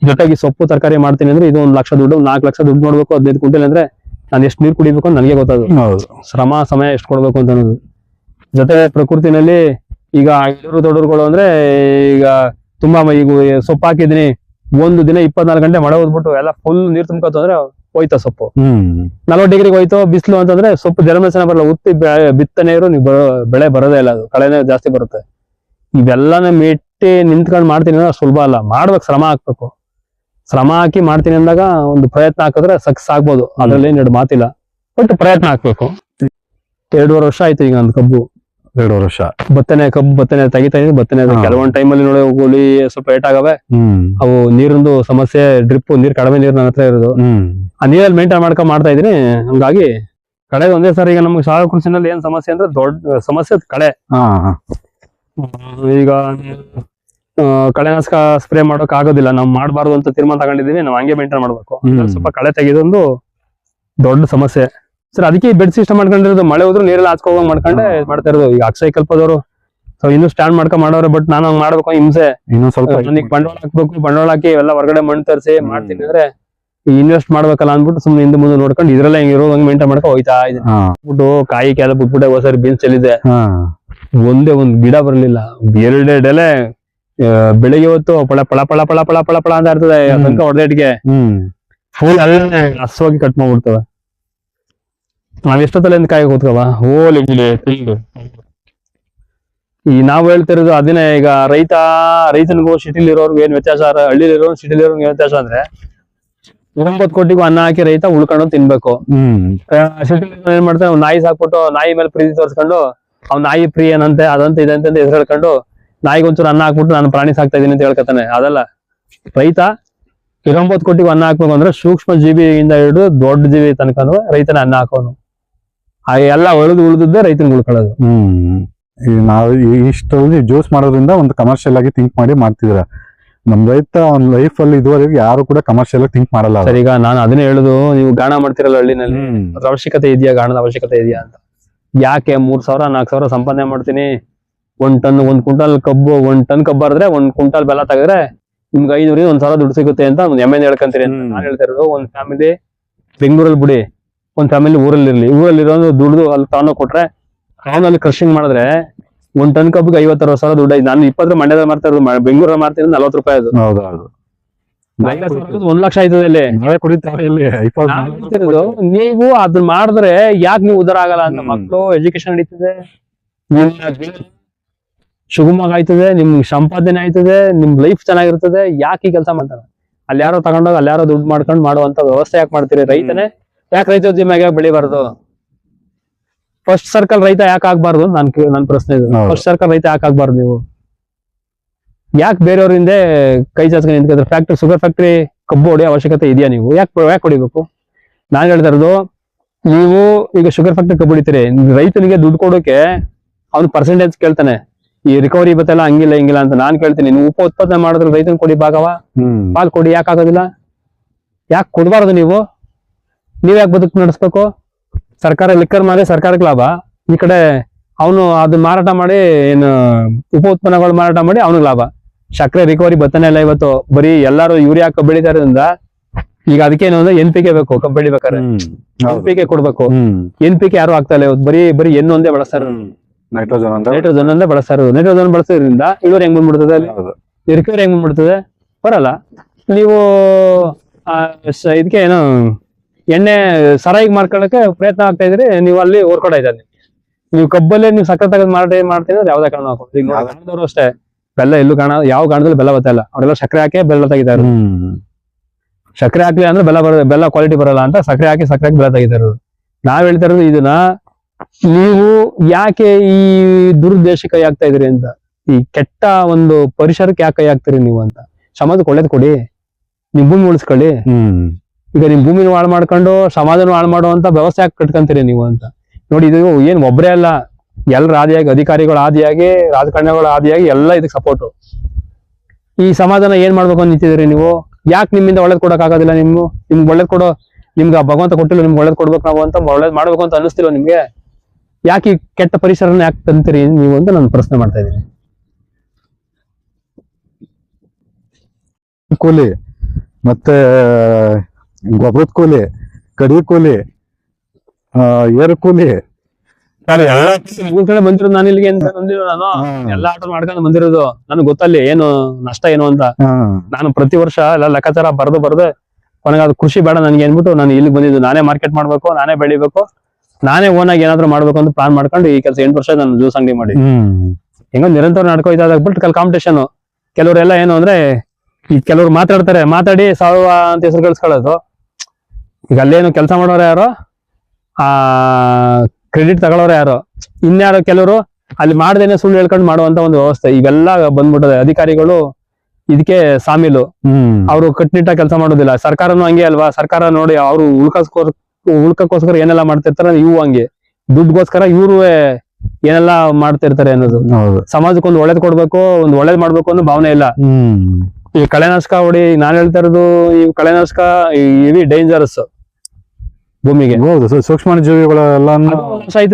ಜೊತೆಗೆ ಸೊಪ್ಪು ತರಕಾರಿ ಮಾಡ್ತೀನಿ ಅಂದ್ರೆ ಇದು ಒಂದು ಲಕ್ಷ ದುಡ್ಡು ನಾಲ್ಕು ಲಕ್ಷ ದುಡ್ಡು ನೋಡ್ಬೇಕು ಹದಿನೈದು ಕ್ವಿಂಟಲ್ ಅಂದ್ರೆ ನಾನು ಎಷ್ಟು ನೀರು ಕುಡಿಬೇಕು ಅಂತ ನನಗೆ ಗೊತ್ತದು ಶ್ರಮ ಸಮಯ ಎಷ್ಟು ಕೊಡ್ಬೇಕು ಅಂತ ಅನ್ನೋದು. ಜೊತೆ ಪ್ರಕೃತಿನಲ್ಲಿ ಈಗ ಹಿಡೂರು ದೊಡ್ಡರುಗಳು ಅಂದ್ರೆ ಈಗ ತುಂಬಾ ಈಗ ಸೊಪ್ಪು ಹಾಕಿದೀನಿ ಒಂದು ದಿನ ಇಪ್ಪತ್ನಾಲ್ಕು ಗಂಟೆ ಮಳೆ ಹೋದ್ಬಿಟ್ಟು ಎಲ್ಲ ಫುಲ್ ನೀರ್ ತುಂಬ್ಕೊತು ಅಂದ್ರೆ ಹೋಯ್ತಾ ಸೊಪ್ಪು. ಹ್ಮ್. ನಲ್ವತ್ತು ಡಿಗ್ರಿಗೆ ಹೋಯ್ತು ಬಿಸಿಲು ಅಂತಂದ್ರೆ ಸೊಪ್ಪು ಜಲಮೇಸನ ಬರಲ್ಲ ಉತ್ತಿ ಬಿತ್ತನೆ ಇರು ನೀವು ಬೆಳೆ ಬರೋದೇ ಇಲ್ಲ ಅದು. ಕಳೆನೇ ಜಾಸ್ತಿ ಬರುತ್ತೆ. ಇವೆಲ್ಲನ ಮೆಟ್ಟಿ ನಿಂತ್ಕೊಂಡು ಮಾಡ್ತೀನಿ ಅಂದ್ರೆ ಸುಲಭ ಅಲ್ಲ. ಮಾಡ್ಬೇಕು ಶ್ರಮ ಹಾಕ್ಬೇಕು. ಶ್ರಮ ಹಾಕಿ ಮಾಡ್ತೀನಿ ಅಂದಾಗ ಒಂದು ಪ್ರಯತ್ನ ಹಾಕಿದ್ರೆ ಸಕ್ಸಸ್ ಆಗ್ಬೋದು. ಅದ್ರಲ್ಲಿ ಏನ್ ಎರಡು ಮಾತಿಲ್ಲ. ಬಟ್ ಪ್ರಯತ್ನ ಹಾಕ್ಬೇಕು. ಎರಡೂವರೆ ವರ್ಷ ಆಯ್ತು ಈಗ ಒಂದು ಕಬ್ಬು. ಎರಡೂವರೆ ವರ್ಷ. ಬತ್ತನೆ ಕಬ್ಬು ಬತ್ತನೆ ತೆಗಿತಾ ಇದ್ದೀನಿ ಬತ್ತನೆ ಕೆಲವೊಂದು. ಟೈಮಲ್ಲಿ ನೋಡಿ ಗೋಲಿ ಸ್ವಲ್ಪ ಏಟ್ ಆಗವೆ. ಅವು ನೀರಿಂದು ಸಮಸ್ಯೆ ಡ್ರಿಪ್ ನೀರ್ ಕಡಿಮೆ ನೀರು ನನ್ನ ಹತ್ರ ಇರೋದು. ಆ ನೀರಲ್ಲಿ ಮೇಂಟೈನ್ ಮಾಡ್ಕೊಂಡ್ ಮಾಡ್ತಾ ಇದೀನಿ. ಹಂಗಾಗಿ ಕಳೆ ಒಂದೇ ಸರಿ ಈಗ ನಮ್ಗೆ ಸಾವಯವ ಕೃಷಿನಲ್ಲಿ ಏನ್ ಸಮಸ್ಯೆ ಅಂದ್ರೆ ದೊಡ್ಡ ಸಮಸ್ಯೆ ಕಳೆ. ಈಗ ಕಳೆನಾಶಕ ಸ್ಪ್ರೇ ಮಾಡೋಕ್ ಆಗೋದಿಲ್ಲ. ನಾವು ಮಾಡಬಾರ್ದು ಅಂತ ತೀರ್ಮಾನ ತಗೊಂಡಿದೀವಿ ನಾವು ಹಂಗೆ ಮೇಂಟೈನ್ ಮಾಡ್ಬೇಕು. ಸ್ವಲ್ಪ ಕಳೆ ತೆಗೆದೊಂದು ದೊಡ್ಡ ಸಮಸ್ಯೆ. ಸರ್ ಅದಕ್ಕೆ ಬೆಡ್ ಸಿಸ್ಟಮ್ ಮಾಡ್ಕೊಂಡಿರೋದು ಮಳೆ ಹೋದ್ರು ನೀರೆಲ್ಲ ಹಾಚ್ಕೋಂಗ್ ಮಾಡ್ಕೊಂಡೆ ಮಾಡ್ತಾ ಇರೋದು. ಈಗ ಅಕ್ಷಯ ಕಲ್ಪದವರು ಸೊ ಇನ್ನು ಸ್ಟ್ಯಾಂಡ್ ಮಾಡ್ಕೊಂಡ್ ಮಾಡೋರು ಬಟ್ ನಾನು ಹಂಗ್ ಮಾಡ್ಬೇಕು ಹಿಂಸೆ. ಇನ್ನೊಂದ್ ಸ್ವಲ್ಪ ಬಂಡವಾಳ ಹಾಕ್ಬೇಕು ಬಂಡವಾಳ ಹಾಕಿ ಇವೆಲ್ಲ ಹೊರಗಡೆ ಮಣ್ಣು ತರಿಸಿ. ಮಾಡ್ತೀನಿ ಅಂದ್ರೆ ಇನ್ವೆಸ್ಟ್ ಮಾಡ್ಬೇಕಲ್ಲ ಅಂದ್ಬಿಟ್ಟು ಸುಮ್ನೆ ಹಿಂದೆ ಮುಂದೆ ನೋಡ್ಕೊಂಡು ಇದ್ರಲ್ಲ ಹೆಂಗ್ ಇರೋದು ಹಂಗ್ ಮೇಂಟೈನ್ ಮಾಡ್ಕೊ ಹೋಯ್ತಾ ಬಿಟ್ಟು ಕಾಯಿ ಕೆಲ ಬಿಟ್ಬಿಟ್ಟೆ ಹೋಸರಿ ಬೀನ್ಸ್ ಚೆಲ್ಲಿದೆ. ಒಂದೇ ಒಂದ್ ಗಿಡ ಬರ್ಲಿಲ್ಲ. ಎರಡೆರಡೆಲೆ ಬೆಳಿಗ್ಗೆ ಹೊತ್ತು ಪಳ ಪಳ ಪಳ ಪಳ ಪಳ ಪಳ ಪಳ ಅಂತ ಇರ್ತದೆ. ತನಕ ಹೊಡೆದೇಟ್ಗೆ ಫುಲ್ ಅಲ್ಲೇ ಹಸುವಾಗಿ ಕಟ್ ಮಾಡ್ಬಿಡ್ತವ. ನಾವ್ ಎಷ್ಟೊತ್ತಲ್ಲಿ ಕಾಯಿ ಕೂತ್ಕವ ಹೋಲಿ ಬಿಡಿ ತಿಂದು ಈ ನಾವು ಹೇಳ್ತಿರೋದು ಅದನ್ನೇ ಈಗ ರೈತ ರೈತನಿಗೂ ಸಿಟಿಲಿ ಇರೋರ್ಗು ಏನ್ ವ್ಯತ್ಯಾಸ ಹಳ್ಳಿಲಿ ಇರೋ ಸಿಟಿಲಿ ಇರೋರ್ಗು ಏನ್ ವ್ಯತ್ಯಾಸ ಅಂದ್ರೆ ಒಂಬತ್ತು ಕೋಟಿಗೂ ಅನ್ನ ಹಾಕಿ ರೈತ ಉಳ್ಕೊಂಡು ತಿನ್ಬೇಕು. ಸಿಟಿಲಿ ಏನ್ ಮಾಡ್ತಾನೆ ನಾಯಿ ಸಾಕ್ಬಿಟ್ಟು ನಾಯಿ ಮೇಲೆ ಪ್ರೀತಿ ತೋರಿಸ್ಕೊಂಡು ಅವ್ ನಾಯಿ ಪ್ರಿಯನಂತೆ ಅದಂತ ಇದಂತೆ ಅಂತ ಹೆಸರು ಹೇಳ್ಕೊಂಡು ನಾಯಿಗೆ ಒಂಚೂರು ಅನ್ನ ಹಾಕ್ಬಿಟ್ಟು ನಾನು ಪ್ರಾಣಿ ಸಾಕ್ತಾ ಇದೀನಿ ಅಂತ ಹೇಳ್ಕತ್ತಾನೆ ಅದಲ್ಲ ರೈತ ಇರೊಂಬತ್ತು ಕೋಟಿಗೆ ಅನ್ನ ಹಾಕ್ಬೇಕು ಅಂದ್ರೆ ಸೂಕ್ಷ್ಮ ಜೀವಿಯಿಂದ ಹಿಡಿದು ದೊಡ್ಡ ಜೀವಿ ತನಕ ರೈತನ ಅನ್ನ ಹಾಕೋನು. ಆ ಎಲ್ಲ ಉಳಿದು ಉಳಿದದ್ದೇ ರೈತನ ಉಳ್ಕೊಳ್ಳೋದು ಹ್ಮ್. ನಾವು ಇಷ್ಟೊಂದು ಜ್ಯೂಸ್ ಮಾಡೋದ್ರಿಂದ ಒಂದು ಕಮರ್ಷಿಯಲ್ ಆಗಿ ಥಿಂಕ್ ಮಾಡಿ ಮಾಡ್ತಿದ್ರ ನಮ್ ರೈತ ಒಂದ್ ಲೈಫ್ ಅಲ್ಲಿ ಇದುವರೆಗೆ ಯಾರು ಕೂಡ ಕಮರ್ಷಿಯಲ್ ಆಗಿ ಥಿಂಕ್ ಮಾಡಲ್ಲ. ಸರ್ ಈಗ ನಾನು ಅದನ್ನೇ ಹೇಳುದು ನೀವು ಗಾಣ ಮಾಡ್ತಿರಲ್ಲ ಹಳ್ಳಿನಲ್ಲಿ. ಅದ್ರ ಅವಶ್ಯಕತೆ ಇದೆಯಾ ಗಾಣದ ಅವಶ್ಯಕತೆ ಇದೆಯಾ ಅಂತ? ಯಾಕೆ ಮೂರ್ ಸಾವಿರ ನಾಲ್ಕು ಸಾವಿರ ಸಂಪಾದನೆ ಮಾಡ್ತೀನಿ? ಒಂದ್ ಟನ್ ಒಂದ್ ಕ್ವಿಂಟಲ್ ಕಬ್ಬು ಒಂದ್ ಟನ್ ಕಬ್ಬು ಬರೆದ್ರೆ ಒಂದ್ ಕ್ವಿಂಟಲ್ ಬೆಲ್ಲ ತಗದ್ರೆ ನಿಮ್ಗೆ ಐನೂರಿಂದ ಒಂದ್ ಸಾವಿರ ದುಡ್ಡು ಸಿಗುತ್ತೆ ಅಂತ ಒಂದ್ ಎಮ್ಮೆ ಹೇಳ್ಕೊಂತೀರಿ ಅಂತ. ನಾನು ಹೇಳ್ತಾ ಇರೋದು. ಒಂದ್ ಫ್ಯಾಮಿಲಿ ಬೆಂಗಳೂರಲ್ಲಿ ಬಿಡಿ. ಒಂದ್ ಫ್ಯಾಮಿಲಿ ಊರಲ್ಲಿ ಇರ್ಲಿ ಊರಲ್ಲಿ ಇರೋದು ದುಡ್ದು ಅಲ್ಲಿ ತಾನು ಕೊಟ್ರೆ ಅವನಲ್ಲಿ ಕ್ರಷಿಂಗ್ ಮಾಡಿದ್ರೆ ಒಂದ್ ಟನ್ ಕಬ್ಬಿಗೆ ಐವತ್ತರ ಸಾವಿರ ದುಡ್ಡು ಐದು ನಾನು ಇಪ್ಪತ್ತರ ಮಂಡ್ಯದಲ್ಲಿ ಮಾಡ್ತಾ ಇರೋದು. ಬೆಂಗಳೂರಲ್ಲಿ ಮಾಡ್ತೀನಿ ನಲ್ವತ್ತು ರೂಪಾಯಿ ಅದು. ಒಂದ್ ಲಕ್ಷ ಆಯ್ತದೆ ಇಲ್ಲಿ. ನಾವೇ ಅದನ್ನ ಮಾಡಿದ್ರೆ ಯಾಕೆ ನೀವು ಉದ್ದಾರ ಆಗಲ್ಲ ಅಂತ ಮಕ್ಕಳು ಎಜುಕೇಶನ್ ನಡೀತದೆ. ಸುಗಮವಾಗಿ ಆಯ್ತದೆ ನಿಮ್ಗೆ ಸಂಪಾದನೆ ಆಯ್ತದೆ ನಿಮ್ ಲೈಫ್ ಚೆನ್ನಾಗಿರ್ತದೆ ಯಾಕೆ ಈ ಕೆಲಸ ಮಾಡ್ತಾರೆ? ಅಲ್ಲಿ ಯಾರೋ ತಗೊಂಡೋಗಿ ಅಲ್ಲಿ ಯಾರೋ ದುಡ್ಡು ಮಾಡ್ಕೊಂಡು ಮಾಡುವಂತ ವ್ಯವಸ್ಥೆ ಯಾಕೆ ಮಾಡ್ತೀರಿ ರೈತನೇ? ಯಾಕೆ ರೈತೋದ್ಯಮ ಯಾಕೆ ಬೆಳಿಬಾರ್ದು? ಫಸ್ಟ್ ಸರ್ಕಲ್ ರೈತ ಯಾಕೆ ಆಗ್ಬಾರ್ದು ನನ್ ನನ್ ಪ್ರಶ್ನೆ ಇದು. ಫಸ್ಟ್ ಸರ್ಕಲ್ ರೈತ ಯಾಕೆ ಆಗ್ಬಾರ್ದು ನೀವು? ಯಾಕೆ ಬೇರೆಯವ್ರ ಹಿಂದೆ ಕೈ ಚಾಚ್ಕೊಂಡು ನಿಂತ್ಕೊಂಡ್ರೆ? ಫ್ಯಾಕ್ಟ್ರಿ ಶುಗರ್ ಫ್ಯಾಕ್ಟ್ರಿ ಕಬ್ಬು ಹೊಡೆಯೋ ಅವಶ್ಯಕತೆ ಇದೆಯಾ ನೀವು? ಯಾಕೆ ಯಾಕೆ ಹೊಡಿಬೇಕು? ನಾನ್ ಹೇಳ್ತಾ ಇರೋದು ನೀವು ಈಗ ಶುಗರ್ ಫ್ಯಾಕ್ಟ್ರಿ ಕಬ್ಬು ಹೊಡಿತೀರಿ ರೈತನಿಗೆ ದುಡ್ಡು ಕೊಡೋಕೆ ಅವ್ನು ಪರ್ಸೆಂಟೇಜ್ ಕೇಳ್ತಾನೆ. ಈ ರಿಕವರಿ ಬತ್ತಲ್ಲ ಹಂಗಿಲ್ಲ ಹಿಂಗಿಲ್ಲ ಅಂತ ನಾನ್ ಕೇಳ್ತೀನಿ. ನೀವು ಉಪ ಉತ್ಪಾದನೆ ಮಾಡಿದ್ರೆ ರೈತನ ಕೊಡಿ ಭಾಗವ. ಪಾಲ್ ಕೊಡಿ ಯಾಕೆ ಆಗೋದಿಲ್ಲ? ಯಾಕೆ ಕೊಡಬಾರ್ದು ನೀವು? ನೀವ್ ಯಾಕೆ ಬದುಕು ನಡೆಸ್ಬೇಕು? ಸರ್ಕಾರ ಲಿಕ್ಕರ್ ಮಾಡಿ ಸರ್ಕಾರಕ್ಕೆ ಲಾಭ. ಈ ಕಡೆ ಅವನು ಅದು ಮಾರಾಟ ಮಾಡಿ ಏನು ಉಪ ಉತ್ಪನ್ನಗಳು ಮಾರಾಟ ಮಾಡಿ ಅವನಿಗೆ ಲಾಭ. ಸಕ್ಕರೆ ರಿಕವರಿ ಬತ್ತನೆ ಇಲ್ಲ ಇವತ್ತು. ಬರೀ ಎಲ್ಲಾರು ಯೂರಿಯಾ ಹಾಕ ಬೆಳಿತಾ ಇರೋದ್ರಿಂದ ಈಗ ಅದಕ್ಕೆ ಏನು ಅಂದ್ರೆ ಎನ್ ಪಿ ಕೆ ಬೇಕು ಕಬ್ಬು ಬೆಳಿಬೇಕಾದ್ರೆ. ಎನ್. ಪಿ ಕೆ ಕೊಡ್ಬೇಕು. ಎನ್ ಪಿ ಕೆ ಯಾರು ಆಗ್ತಾ ಇಲ್ಲ ಇವತ್ತು. ಬರೀ ಬರೀ ಎನ್ ಒಂದೇ ಬಳಸ್ತಾರೆ ನೈಟ್ರೋಜನ್ ಅಂತ ನೈಟ್ರೋಜನ್ ಅಂದ್ರೆ ಬಳಸ್ತಾರೆ ನೈಟ್ರೋಜನ್ ಬಳಸೋದ್ರಿಂದ ಇಳುವರಿ ಹೆಂಗ್ ಬಂದ್ಬಿಡ್ತದೆ ರಿಕವರಿ ಹೆಂಗ್ ಬಂದ್ಬಿಡ್ತದೆ? ಬರಲ್ಲ. ನೀವು ಇದಕ್ಕೆ ಏನು ಎಣ್ಣೆ ಸರಾಯಿಗೆ ಮಾಡ್ಕೊಳಕ್ಕೆ ಪ್ರಯತ್ನ ಆಗ್ತಾ ಇದ್ರಿ ನೀವು ಅಲ್ಲಿ ಓರ್ಕೊಡ ಇದ್ದಾರೆ ನೀವು. ಕಬ್ಬಲ್ಲೇ ನೀವು ಸಕ್ಕರೆ ತೆಗೆದು ಮಾರಾಟ ಮಾಡ್ತೀನಿ ಅಂದ್ರೆ ಯಾವ್ದೇ ಕಾರಣ ಹಾಕೋದು ಅಷ್ಟೇ. ಬೆಲ್ಲ ಎಲ್ಲೂ ಕಾಣ ಯಾವ ಕಾಣದಲ್ಲಿ ಬೆಲ್ಲ ಬತ್ತಲ್ಲ ಅವರೆಲ್ಲ ಸಕ್ಕರೆ ಹಾಕಿ ಬೆಲ್ಲ ತೆಗಿತಾರೆ. ಸಕ್ಕರೆ ಹಾಕ್ಲಿ ಅಂದ್ರೆ ಬೆಲ್ಲ ಬರ ಬೆಲ್ಲ ಕ್ವಾಲಿಟಿ ಬರಲ್ಲ ಅಂತ ಸಕ್ಕರೆ ಹಾಕಿ ಸಕ್ಕರೆ ಹಾಕಿ ಬೆಲ್ಲ ತೆಗಿತಾರ ನಾವ್ ಹೇಳ್ತಾ ಇರೋದು ಇದನ್ನ ನೀವು ಯಾಕೆ ಈ ದುರ್ದೇಶ ಕೈ ಆಗ್ತಾ ಇದ್ರಿ ಅಂತ? ಈ ಕೆಟ್ಟ ಒಂದು ಪರಿಸರಕ್ಕೆ ಯಾಕೆ ಕೈ ಆಗ್ತೀರಿ ನೀವು ಅಂತ? ಸಮಾಜಕ್ಕೆ ಒಳ್ಳೇದ್ ಕೊಡಿ. ನಿಮ್ ಭೂಮಿ ಉಳಿಸ್ಕೊಳ್ಳಿ. ಈಗ ನಿಮ್ ಭೂಮಿನ ಹಾಳು ಮಾಡ್ಕೊಂಡು ಸಮಾಜನ ಹಾಳು ಮಾಡುವಂತ ವ್ಯವಸ್ಥೆ ಯಾಕೆ ಕಟ್ಕೊಂತೀರಿ ನೀವು ಅಂತ? ನೋಡಿ ಇದು ಏನ್ ಒಬ್ರೇ ಅಲ್ಲ. ಎಲ್ಲರ ಆದಿಯಾಗಿ ಅಧಿಕಾರಿಗಳ ಆದಿಯಾಗಿ ರಾಜಕಾರಣಿಗಳ ಆದಿಯಾಗಿ ಎಲ್ಲ ಇದಕ್ಕೆ ಸಪೋರ್ಟ್ ಈ ಸಮಾಜನ ಏನ್ ಮಾಡ್ಬೇಕು ಅಂತ ನಿಂತಿದ್ದೀರಿ ನೀವು? ಯಾಕೆ ನಿಮ್ಮಿಂದ ಒಳ್ಳೇದ್ ಕೊಡಕ್ ಆಗೋದಿಲ್ಲ ನೀವು ನಿಮ್ಗೆ ಒಳ್ಳೇದ್ ಕೊಡೋ ನಿಮ್ಗೆ ಆ ಭಗವಂತ ಕೊಟ್ಟಿಲ್ಲ ನಿಮ್ಗೆ ಒಳ್ಳೇದ್ ಕೊಡ್ಬೇಕು ನಾವು ಅಂತ ಒಳ್ಳೇದ್ ಮಾಡ್ಬೇಕು ಅಂತ ಅನಿಸ್ತಿಲ್ಲ ನಿಮ್ಗೆ? ಯಾಕೆ ಈ ಕೆಟ್ಟ ಪರಿಸರನ ಯಾಕೆ ತಂತೀರಿ ನೀವು ಅಂತ ನಾನು ಪ್ರಶ್ನೆ ಮಾಡ್ತಾ ಇದ್ದೀನಿ. ಕೂಲಿ ಮತ್ತೆ ಗೊಬ್ಬರದ ಕೂಲಿ ಕಡಿ ಕೂಲಿ ಆ, ಏರು ಕೂಲಿ. ಕಡೆ ಬಂದಿರೋದು ನಾನು ಇಲ್ಲಿಗೆ ಅಂತ ಬಂದಿರೋ ನಾನು. ಎಲ್ಲ ಆಟೋ ಮಾಡ್ಕೊಂಡು ಬಂದಿರೋದು. ನನಗೆ ಗೊತ್ತಲ್ಲಿ ಏನು ನಷ್ಟ ಏನು ಅಂತ. ನಾನು ಪ್ರತಿ ವರ್ಷ ಎಲ್ಲ ಲೆಕ್ಕಾಚಾರ ಬರ್ದು ಬರ್ದು ಕೊನೆಗೆ ಅದು ಕೃಷಿ ಬೇಡ ನನಗೆ ಏನ್ಬಿಟ್ಟು ನಾನು ಇಲ್ಲಿಗೆ ಬಂದಿದ್ದು. ನಾನೇ ಮಾರ್ಕೆಟ್ ಮಾಡ್ಬೇಕು ನಾನೇ ಬೆಳಿಬೇಕು. ನಾನೇ ಓನ್ ಆಗಿ ಏನಾದ್ರು ಮಾಡ್ಬೇಕು ಅಂತ ಪ್ಲಾನ್ ಮಾಡ್ಕೊಂಡು ಈ ಕೆಲಸ ಎಂಟು ವರ್ಷ ನಾನು ಜ್ಯೂಸ್ ಅಂಗಡಿ ಮಾಡಿ. ಹೆಂಗೋ ನಿರಂತರ ನಡ್ಕೋಯ್ತಾ ಬಟ್ ಕಲ್ ಕಾಂಪಿಟೇಷನ್ ಕೆಲವರೆಲ್ಲ ಏನು ಅಂದ್ರೆ ಈ ಕೆಲವ್ರು ಮಾತಾಡ್ತಾರೆ ಮಾತಾಡಿ ಸಾವ ಅಂತ ಹೆಸರು ಕಳ್ಸ್ಕೊಳ್ಳೋದು ಈಗ ಅಲ್ಲೇನು ಕೆಲಸ ಮಾಡೋರು ಯಾರು ಆ ಕ್ರೆಡಿಟ್ ತಗೊಳ್ಳೋರು ಯಾರು ಇನ್ಯಾರು ಕೆಲವರು ಅಲ್ಲಿ ಮಾಡ್ದೇನೆ ಸುಳ್ಳು ಹೇಳ್ಕೊಂಡು ಮಾಡುವಂತ ಒಂದು ವ್ಯವಸ್ಥೆ. ಇವೆಲ್ಲ ಬಂದ್ಬಿಟ್ಟದೆ. ಅಧಿಕಾರಿಗಳು ಇದಕ್ಕೆ ಸಾಮೀಲು. ಅವರು ಕಟ್ಟುನಿಟ್ಟಾಗಿ ಕೆಲಸ ಮಾಡೋದಿಲ್ಲ. ಸರ್ಕಾರನು ಹಂಗೆ ಅಲ್ವಾ? ಸರ್ಕಾರ ನೋಡಿ ಅವರು ಉಳ್ಕಸ್ಕೋರ್ ಉಳ್ಕಕ್ಕೋಸ್ಕರ ಏನೆಲ್ಲ ಮಾಡ್ತಿರ್ತಾರ ಇವು ಹಂಗೆ. ದುಡ್ಡುಗೋಸ್ಕರ ಇವರು ಏನೆಲ್ಲ ಮಾಡ್ತಿರ್ತಾರೆ ಅನ್ನೋದು. ಸಮಾಜಕ್ಕೆ ಒಂದು ಒಳ್ಳೇದ್ ಕೊಡ್ಬೇಕು ಒಂದು ಒಳ್ಳೇದ್ ಮಾಡ್ಬೇಕು ಅನ್ನೋ ಭಾವನೆ ಇಲ್ಲ. ಈ ಕಳೆನಾಶಕ ಹೊಡಿ ನಾನ್ ಹೇಳ್ತಾ ಇರೋದು ಈ ಕಳೆನಾಶಕ ಇವಿ ಡೇಂಜರಸ್ ಭೂಮಿಗೆ. ಹೌದು ಸೂಕ್ಷ್ಮ ಜೀವಿಗಳೆಲ್ಲ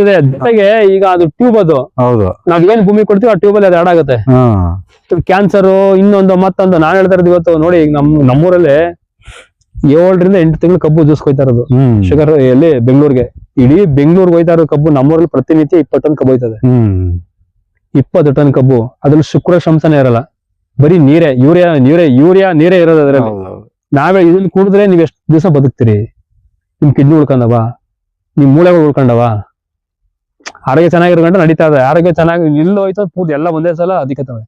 ಜೊತೆಗೆ ಈಗ ಅದು ಟ್ಯೂಬ್ ಅದು. ಹೌದು. ನಾವ್ ಏನ್ ಭೂಮಿ ಕೊಡ್ತೀವಿ ಆ ಟ್ಯೂಬ್ ಅಲ್ಲಿ ಅದು ಹಾಳಾಗುತ್ತೆ ಹಾ. ಕ್ಯಾನ್ಸರ್ ಇನ್ನೊಂದು ಮತ್ತೊಂದು ನಾನ್ ಹೇಳ್ತಾ ಇರೋದು ಇವತ್ತು ನೋಡಿ ಈಗ ನಮ್ ನಮ್ಮೂರಲ್ಲಿ ಏಳರಿಂದ ಎಂಟು ತಿಂಗಳು ಕಬ್ಬು ಜ್ಯೂಸ್ ಕೊಯ್ತಾ ಇರೋದು. ಶುಗರ್ ಎಲ್ಲಿ? ಬೆಂಗಳೂರಿಗೆ. ಇಡೀ ಬೆಂಗಳೂರಿಗೆ ಹೋಯ್ತಾ ಇರೋ ಕಬ್ಬು ನಮ್ಮೂರಲ್ಲಿ ಪ್ರತಿನಿತ್ಯ ಇಪ್ಪತ್ತು ಟನ್ ಕಬ್ಬು ಹೋಯ್ತದೆ. ಇಪ್ಪತ್ತು ಟನ್ ಕಬ್ಬು. ಅದ್ರಲ್ಲಿ ಶುಕ್ರ ಶಂಸನೇ ಇರಲ್ಲ. ಬರೀ ನೀರೇ ಯೂರಿಯಾ ನೀರೇ ಯೂರಿಯಾ ನೀರೇ ಇರೋದು ಅದ್ರಲ್ಲಿ. ನಾವೇ ಇದನ್ನ ಕುಡಿದ್ರೆ ನೀವ್ ಎಷ್ಟು ದಿವಸ ಬದುಕ್ತೀರಿ? ನಿಮ್ ಕಿಡ್ನಿ ಉಳ್ಕೊಂಡವ? ನಿಮ್ ಮೂಳೆಗಳು ಉಳ್ಕೊಂಡವ? ಆರೋಗ್ಯ ಚೆನ್ನಾಗಿರ್ಕೊಂಡ್ರೆ ನಡೀತಾ ಇದೆ. ಆರೋಗ್ಯ ಚೆನ್ನಾಗಿ ನಿಲ್ಲೋಯ್ತು ಪೂರ್ತಿ ಎಲ್ಲ ಒಂದೇ ಸಲ ಅಧಿಕತವೆ